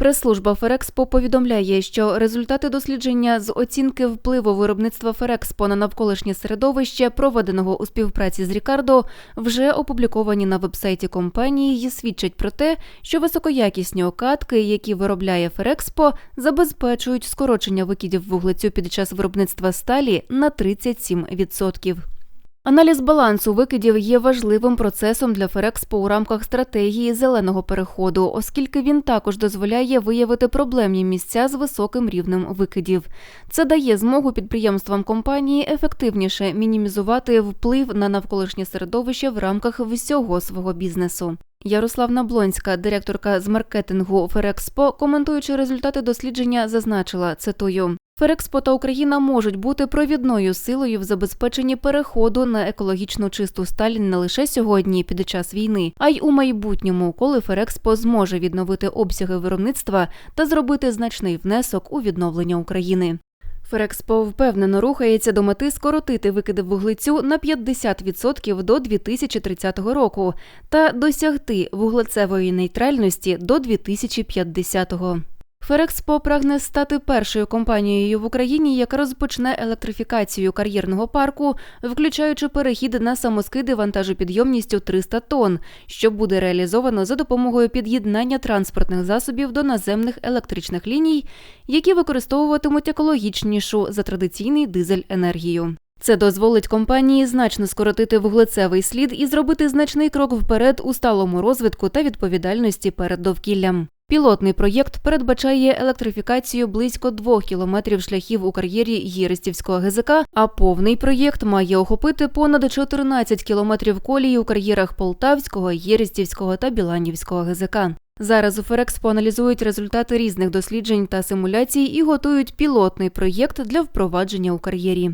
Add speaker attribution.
Speaker 1: Прес-служба Ферекспо повідомляє, що результати дослідження з оцінки впливу виробництва Ферекспо на навколишнє середовище, проведеного у співпраці з Рікардо, вже опубліковані на вебсайті компанії і свідчать про те, що високоякісні окатки, які виробляє Ферекспо, забезпечують скорочення викидів вуглецю під час виробництва сталі на 37%. Аналіз балансу викидів є важливим процесом для Ферекспо у рамках стратегії зеленого переходу, оскільки він також дозволяє виявити проблемні місця з високим рівнем викидів. Це дає змогу підприємствам компанії ефективніше мінімізувати вплив на навколишнє середовище в рамках всього свого бізнесу. Ярослав Наблонська, директорка з маркетингу Ферекспо, коментуючи результати дослідження, зазначила цитую. Ферекспо та Україна можуть бути провідною силою в забезпеченні переходу на екологічно чисту сталь не лише сьогодні під час війни, а й у майбутньому, коли Ферекспо зможе відновити обсяги виробництва та зробити значний внесок у відновлення України. Ферекспо впевнено рухається до мети скоротити викиди вуглецю на 50% до 2030 року та досягти вуглецевої нейтральності до 2050-го. Ферекспо прагне стати першою компанією в Україні, яка розпочне електрифікацію кар'єрного парку, включаючи перехід на самоскиди вантажопідйомністю 300 тонн, що буде реалізовано за допомогою під'єднання транспортних засобів до наземних електричних ліній, які використовуватимуть екологічнішу за традиційний дизель енергію. Це дозволить компанії значно скоротити вуглецевий слід і зробити значний крок вперед у сталому розвитку та відповідальності перед довкіллям. Пілотний проєкт передбачає електрифікацію близько двох кілометрів шляхів у кар'єрі Єрестівського ГЗК, а повний проєкт має охопити понад 14 кілометрів колії у кар'єрах Полтавського, Єрестівського та Біланівського ГЗК. Зараз у Ферекспо аналізують результати різних досліджень та симуляцій і готують пілотний проєкт для впровадження у кар'єрі.